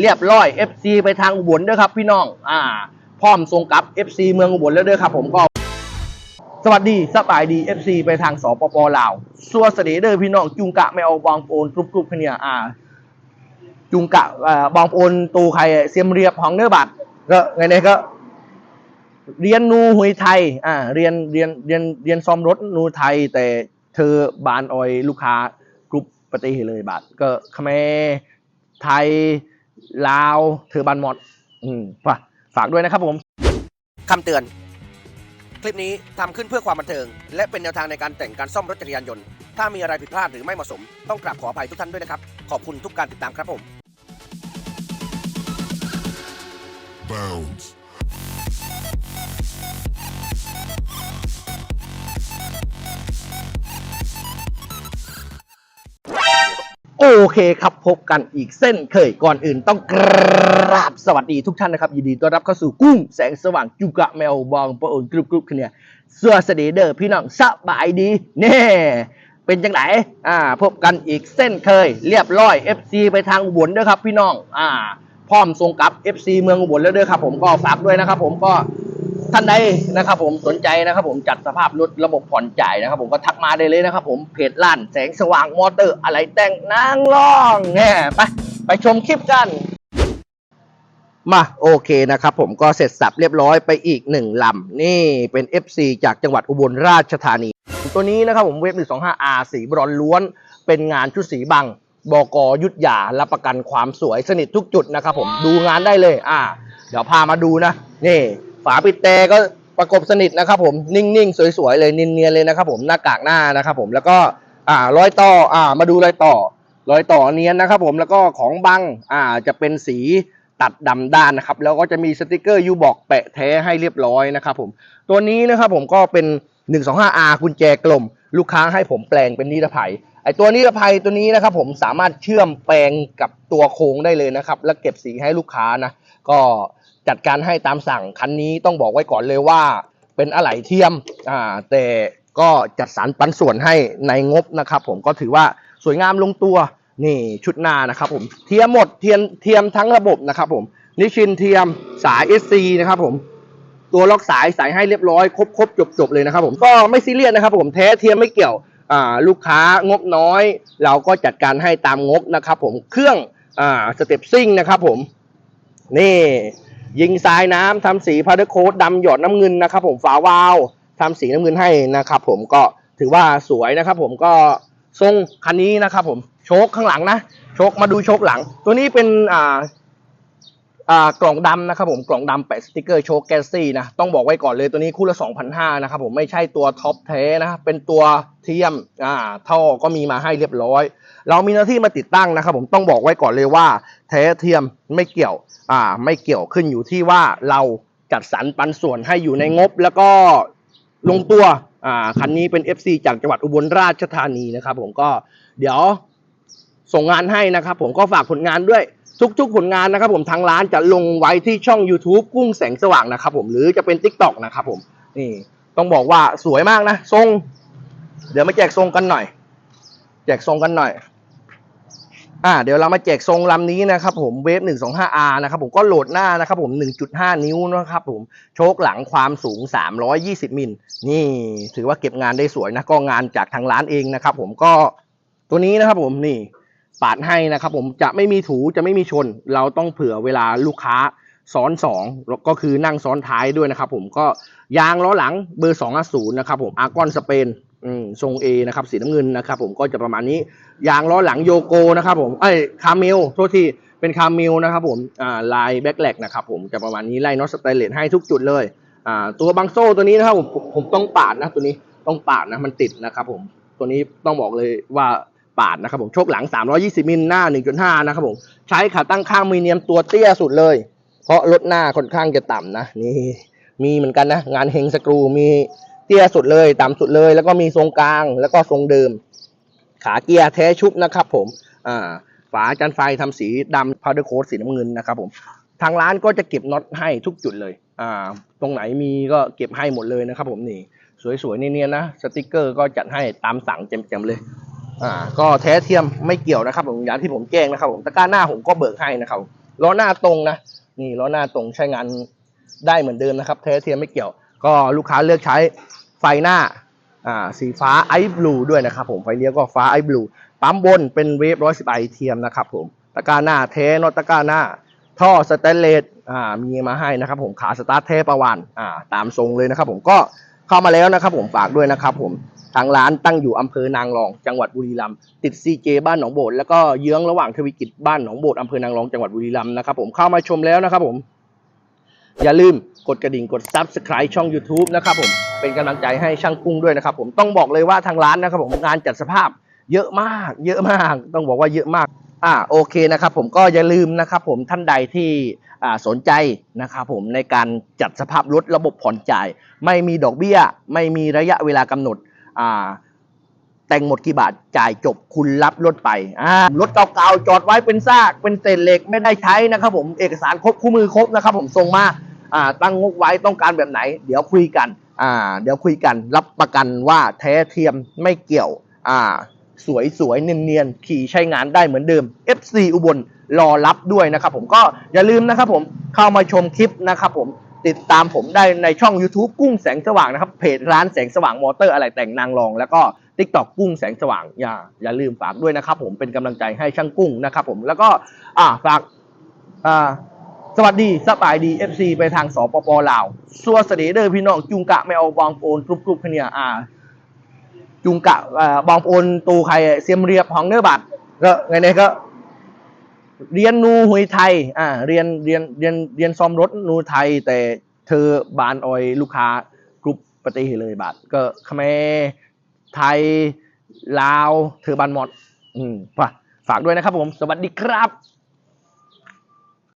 เรียบร้อย FC ไปทางอุบลเด้อครับพี่น้อง อ่า พร้อมส่งกลับ FC เมืองอุบลแล้วเด้อครับผมก็ สวัสดีสบายดี FC ไปทางสปปลาวสัวเสด็จเด้อพี่น้องจุงกะไม่เอาบองโอนกรุบกรุบเนี่ยอ่า จุงกะอ่าบองโอนตูใครเสียมเรียบของเนื้อบัตรก็ไงเนี่ยก็ เรียนนูหุยไทย อ่า เรียนเรียนเรียนเรียนซ่อมรถนูไทย แต่เธอบานออยลูกค้ากรุ๊ปปฏิเหตุเลยบัตรก็เขมไทย ลาวเธอบานหมดอืมป่ะฝากด้วยนะครับผมคำเตือน คลิปนี้ทำขึ้นเพื่อความบันเทิง และเป็นแนวทางในการแต่งการซ่อมรถจักรยานยนต์ ถ้ามีอะไรผิดพลาดหรือไม่เหมาะสม ต้องกราบขออภัยทุกท่านด้วยนะครับ ขอบคุณทุกการติดตามครับผม Bounds. โอเคครับ พบกันอีกเส้นเคยก่อนอื่นต้องกราบสวัสดีทุกท่านนะครับ ยินดีต้อนรับเข้าสู่กุ้งแสงสว่างจุกะแมวบองประโอนกรุบกรุบเนี่ยเสื้อสดีเดอร์พี่น้องสบายดีเน่เป็นจังไหนอ่า พบกันอีกเส้นเคย เรียบร้อย FC ไปทางอุบลด้อครับพี่น้อง อ่า พร้อมส่งกลับ FC เมืองอุบลแล้วเด้อครับผมก็ฝากด้วยนะครับผมก็ ท่านใดนะครับผมสนใจนะครับผมจัดสภาพรถระบบผ่อนจ่ายนะครับผมก็ทักมาได้เลยนะครับผมเพจล้านแสงสว่างมอเตอร์อะไรแต่งนางล่องแง่ไปไปชมคลิปกัน มาโอเคนะครับผมก็เสร็จสับเรียบร้อยไปอีกหนึ่งลำนี่เป็น FC จากจังหวัดอุบลราชธานี ตัวนี้นะครับผมเว็บ 125R สีบรอนล้วน เป็นงานชุดสีบังบกยุทธยารับประกันความสวยสนิททุกจุดนะครับผมดูงานได้เลย อ่า เดี๋ยวพามาดูนะ นี่ ฝาปิดแต่ก็ประกบสนิทนะครับผมนิ่งๆ สวยๆเลยเนียนๆเลยนะครับผมหน้ากากหน้านะครับผมแล้วก็อ่ารอยต่ออ่ามาดูรอยต่อรอยต่อเนียนนะครับผมแล้วก็ของบังอ่าจะเป็นสีตัดดำด้านนะครับแล้วก็จะมีสติกเกอร์ยูบอกแปะแท้ให้เรียบร้อยนะครับผมตัวนี้นะครับผมก็เป็น 125R กุญแจกลม ลูกค้าให้ผมแปลงเป็นนิรภัยไอตัวนิรภัยตัวนี้นะครับผมสามารถเชื่อมแปลงกับตัวโค้งได้เลยนะครับ แล้วเก็บสีให้ลูกค้านะก็ จัดการให้ตามสั่งคันนี้ต้องบอกไว้ก่อนเลยว่า เป็นอะไหล่เทียมอ่าแต่ก็จัดสรรปันส่วนให้ในงบนะครับ ผมก็ถือว่าสวยงามลงตัวนี่ชุดหน้านะครับผมเทียมหมดเทียมเทียมทั้งระบบนะครับผมนิชินเทียมสาย SC นะครับผมตัวล็อกสายใส่ให้เรียบร้อยครบครบจบจบเลยนะครับผมก็ไม่ซีเรียสนะครับผมแท้เทียมไม่เกี่ยวอ่าลูกค้างบน้อย เราก็จัดการให้ตามงบนะครับผมเครื่องอ่าสเต็ปซิ่งนะครับผมนี่ ยิงทรายน้ำทำสีพาร์ทโค้ดดำหยอดน้ำเงินนะครับ ผมฝาวาวทำสีน้ำเงินให้นะครับ ผมก็ถือว่าสวยนะครับ ผมก็ทรงคันนี้นะครับ ผมโชคข้างหลังนะโชคมาดูโชคหลัง ตัวนี้เป็นอ่า อ่ากล่องดำนะครับผมกล่องดำแปะสติกเกอร์โชว์แกสซี่นะต้องบอกไว้ก่อนเลยตัวนี้คู่ละ2,500นะครับผมไม่ใช่ตัวท็อปแท้นะเป็นตัวเทียมอ่าท่อก็มีมาให้เรียบร้อย เรามีหน้าที่มาติดตั้งนะครับผมต้องบอกไว้ก่อนเลยว่าแท้เทียมไม่เกี่ยวอ่าไม่เกี่ยวขึ้นอยู่ที่ว่าเราจัดสรรปันส่วนให้อยู่ในงบ แล้วก็ลงตัวอ่าคันนี้เป็น FC จากจังหวัดอุบลราชธานีนะครับผมก็เดี๋ยวส่งงานให้นะครับผมก็ฝากผลงานด้วย ทุกๆผลงานนะครับผมทางร้านจะลงไว้ที่ช่อง YouTube กุ้งแสงสว่างนะครับผมหรือจะเป็น Tik t o อกนะครับผมนี่ต้องบอกว่าสวยมากนะทรง เดี๋ยวมาแจกทรงกันหน่อย แจกทรงกันหน่อยอ่าเดี๋ยวเรามาแจกทรงลำนี้นะครับผมเวฟ 125R นะครับผมก็โหลดหน้านะครับผม 1.5 นิ้วนะครับผมโชคหลังความสูง 320 มิลนี่ถือว่าเก็บงานได้สวยนะก็งานจากทางร้านเองนะครับผมก็ตัวนี้นะครับผมนี่ ปาดให้นะครับผมจะไม่มีถูจะไม่มีชน เราต้องเผื่อเวลาลูกค้าซ้อนสองก็คือนั่งซ้อนท้ายด้วยนะครับผมก็ยางล้อหลังเบอร์2 5 0นะครับผมอาร์กอนสเปนทรง A นะครับสีน้ำเงินนะครับผมก็จะประมาณนี้ยางล้อหลังโยโกนะครับผมเอ้คาเมลโทษทีเป็นคาเมลนะครับผมอ่าลายแบ็คแลกนะครับผมจะประมาณนี้ไล่น็อตสเตเลสให้ทุกจุดเลยอ่าตัวบังโซ่ตัวนี้นะครับผมผมต้องปาดนะตัวนี้ต้องปาดนะมันติดนะครับผมตัวนี้ต้องบอกเลยว่า ปาดนะครับผมโชคหลัง 320 มิลหน้า 1.5 นะครับผมใช้ขาตั้งข้างมีเนียมตัวเตี้ยสุดเลย เพราะรถหน้าค่อนข้างจะต่ำนะนี่มีเหมือนกันนะ งานเฮงสกรูมีเตี้ยสุดเลย ต่ำสุดเลย แล้วก็มีทรงกลางแล้วก็ทรงเดิม ขาเกียร์แท้ชุบนะครับผมอ่าฝาจันไฟทำสีดำพาวเดอร์โค้ดสีน้ำเงินนะครับผมทางร้านก็จะเก็บน็อตให้ทุกจุดเลยอ่าตรงไหนมีก็เก็บให้หมดเลยนะครับผมนี่สวยๆเนียนๆนะสติกเกอร์ก็จัดให้ตามสั่งเต็มๆเลย อ่าก็แท้เทียมไม่เกี่ยวนะครับผมอย่างที่ผมแจ้งนะครับผมตะกร้าหน้าผมก็เบิกให้นะครับล้อหน้าตรงนะนี่ล้อหน้าตรงใช้งานได้เหมือนเดิมนะครับ แท้เทียมไม่เกี่ยว ก็ลูกค้าเลือกใช้ไฟหน้าอ่าสีฟ้าไอบลูด้วยนะครับผมไฟเลี้ยวก็ฟ้าไอบลูปั๊มบนเป็นเวฟร้อยสิบไอเทียมนะครับผมตะกร้าหน้าเทนอตตะกร้าหน้า ท่อสแตนเลสอ่ามีมาให้นะครับผมขาสตาร์ทเทปประวานอ่าตามทรงเลยนะครับผมก็ เข้ามาแล้วนะครับผมฝากด้วยนะครับผมทางร้านตั้งอยู่อำเภอนางรอง จังหวัดบุรีรัมย์ติดซีเจบ้านหนองโบดแล้วก็เยื้องระหว่างทวีกิจบ้านหนองโบดอำเภอนางรองจังหวัดบุรีรัมย์นะครับผมเข้ามาชมแล้วนะครับผมอย่าลืมกดกระดิ่งกด subscribe ช่อง YouTube นะครับผมเป็นกำลังใจให้ช่างกุ้งด้วยนะครับผมต้องบอกเลยว่าทางร้านนะครับผมงานจัดสภาพเยอะมาก เยอะมาก ต้องบอกว่าเยอะมาก อ่าโอเคนะครับผมก็อย่าลืมนะครับผมท่านใดที่อ่าสนใจนะครับผมในการจัดสภาพรถระบบผ่อนจ่าย ไม่มีดอกเบี้ย ไม่มีระยะเวลากำหนดอ่าแต่งหมดกี่บาทจ่ายจบคุณรับรถไปอ่ารถเก่าๆจอดไว้เป็นซากเป็นเศษเหล็กไม่ได้ใช้นะครับผมเอกสารครบคู่มือครบนะครับผมส่งมาอ่าตั้งงบไว้ต้องการแบบไหน เดี๋ยวคุยกันอ่าเดี๋ยวคุยกันรับประกันว่าแท้เทียมไม่เกี่ยวอ่า สวยสวยๆเนียนๆขี่ใช้งานได้เหมือนเดิม FC อุบลรอรับด้วยนะครับผมก็อย่าลืมนะครับผมเข้ามาชมคลิปนะครับผมติดตามผมได้ในช่อง YouTube กุ้งแสงสว่างนะครับเพจร้านแสงสว่างมอเตอร์อะไรแต่งนางรอง แล้วก็ TikTok กุ้งแสงสว่างอย่าอย่าลืมฝากด้วยนะครับผมเป็นกำลังใจให้ช่างกุ้งนะครับผมแล้วก็อ่าฝากอ่าสวัสดีสบายดี FC ไปทางสปปลาวสัวเสด็จเด้อพี่น้องจุงกะไม่เอาบองโอนกรุบกรุบเนี่ยอ่า จุงกะบองโอนตูใครเสียมเรียบของเนื้อบัตรก็ไงเนี่ยก็เรียนนูหุยไทยอ่าเรียนเรียนเรียนเรียนซ่อมรถนูไทยแต่เธอบานออยลูกค้ากรุ๊ปปฏิเหตุเลยบัตรก็ขมรไทยลาวเธอบานหมดอืมป่ะฝากด้วยนะครับผม สวัสดีครับ